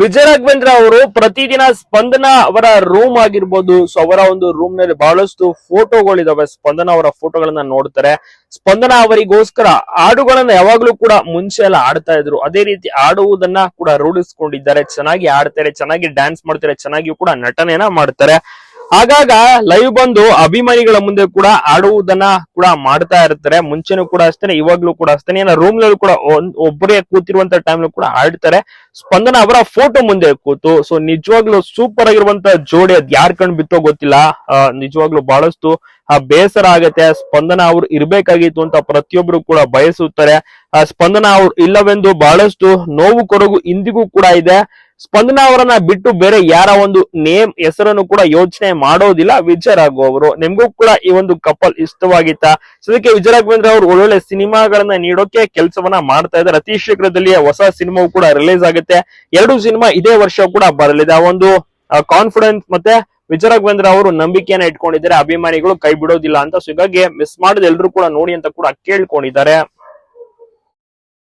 ವಿಜಯ ರಾಘವೇಂದ್ರ ಅವರು ಪ್ರತಿದಿನ ಸ್ಪಂದನ ಅವರ ರೂಮ್ ಆಗಿರ್ಬೋದು. ಸೊ ಅವರ ಒಂದು ರೂಮ್ನಲ್ಲಿ ಬಹಳಷ್ಟು ಫೋಟೋಗಳಿದಾವೆ ಸ್ಪಂದನ ಅವರ ಫೋಟೋಗಳನ್ನ ನೋಡ್ತಾರೆ. ಸ್ಪಂದನ ಅವರಿಗೋಸ್ಕರ ಹಾಡುಗಳನ್ನ ಯಾವಾಗ್ಲೂ ಕೂಡ ಮುಂಚೆ ಎಲ್ಲ ಆಡ್ತಾ ಇದ್ರು. ಅದೇ ರೀತಿ ಆಡುವುದನ್ನ ಕೂಡ ರೂಢಿಸ್ಕೊಂಡಿದ್ದಾರೆ. ಚೆನ್ನಾಗಿ ಆಡ್ತಾರೆ ಚೆನ್ನಾಗಿ ಡ್ಯಾನ್ಸ್ ಮಾಡ್ತಾರೆ ಚೆನ್ನಾಗಿ ಕೂಡ ನಟನೆಯನ್ನ ಮಾಡ್ತಾರೆ. ಆಗಾಗ ಲೈವ್ ಬಂದು ಅಭಿಮಾನಿಗಳ ಮುಂದೆ ಕೂಡ ಆಡುವುದನ್ನ ಕೂಡ ಮಾಡ್ತಾ ಇರ್ತಾರೆ. ಮುಂಚೆನೂ ಕೂಡ ಅಷ್ಟೇ ಇವಾಗ್ಲೂ ಕೂಡ ಅಷ್ಟೇ ಏನೋ ರೂಮ್ನಲ್ಲಿ ಕೂಡ ಒಬ್ಬರೇ ಕೂತಿರುವಂತ ಟೈಮ್ ಕೂಡ ಆಡ್ತಾರೆ. ಸ್ಪಂದನ ಅವರ ಫೋಟೋ ಮುಂದೆ ಕೂತು ಸೊ ನಿಜವಾಗ್ಲೂ ಸೂಪರ್ ಆಗಿರುವಂತ ಜೋಡಿ ಅದ್ ಯಾರ್ ಕಣ್ ಬಿತ್ತೋ ಗೊತ್ತಿಲ್ಲ. ನಿಜವಾಗ್ಲೂ ಬಹಳಷ್ಟು, ಆ, ಬೇಸರ ಆಗತ್ತೆ. ಸ್ಪಂದನ ಅವ್ರು ಇರ್ಬೇಕಾಗಿತ್ತು ಅಂತ ಪ್ರತಿಯೊಬ್ರು ಕೂಡ ಬಯಸುತ್ತಾರೆ. ಆ, ಸ್ಪಂದನ ಅವ್ರು ಇಲ್ಲವೆಂದು ಬಹಳಷ್ಟು ನೋವು ಕೊರಗು ಇಂದಿಗೂ ಕೂಡ ಇದೆ. ಸ್ಪಂದನ ಅವರನ್ನ ಬಿಟ್ಟು ಬೇರೆ ಯಾರ ಒಂದು ನೇಮ್ ಹೆಸರನ್ನು ಕೂಡ ಯೋಚನೆ ಮಾಡೋದಿಲ್ಲ ವಿಜಯ ಅವರು ನಿಮ್ಗೂ ಕೂಡ ಈ ಒಂದು ಕಪಲ್ ಇಷ್ಟವಾಗಿತ್ತ? ಸೊ ಅದಕ್ಕೆ ವಿಜಯ ರಾಘವೇಂದ್ರ ಅವರು ಒಳ್ಳೊಳ್ಳೆ ಸಿನಿಮಾಗಳನ್ನ ನೀಡೋಕೆ ಕೆಲಸವನ್ನ ಮಾಡ್ತಾ ಇದ್ದಾರೆ. ಅತಿ ಶೀಘ್ರದಲ್ಲಿ ಹೊಸ ಸಿನಿಮಾವು ಕೂಡ ರಿಲೀಸ್ ಆಗುತ್ತೆ. ಎರಡು ಸಿನಿಮಾ ಇದೇ ವರ್ಷ ಕೂಡ ಬರಲಿದೆ. ಆ ಒಂದು ಕಾನ್ಫಿಡೆನ್ಸ್ ಮತ್ತೆ ವಿಜಯ ರಾಘವೇಂದ್ರ ಅವರು ನಂಬಿಕೆಯನ್ನ ಇಟ್ಕೊಂಡಿದ್ದಾರೆ. ಅಭಿಮಾನಿಗಳು ಕೈ ಬಿಡೋದಿಲ್ಲ ಅಂತ. ಸೊ ಹೀಗಾಗಿ ಮಿಸ್ ಮಾಡದೆ ಎಲ್ರು ಕೂಡ ನೋಡಿ ಅಂತ ಕೂಡ ಕೇಳ್ಕೊಂಡಿದ್ದಾರೆ.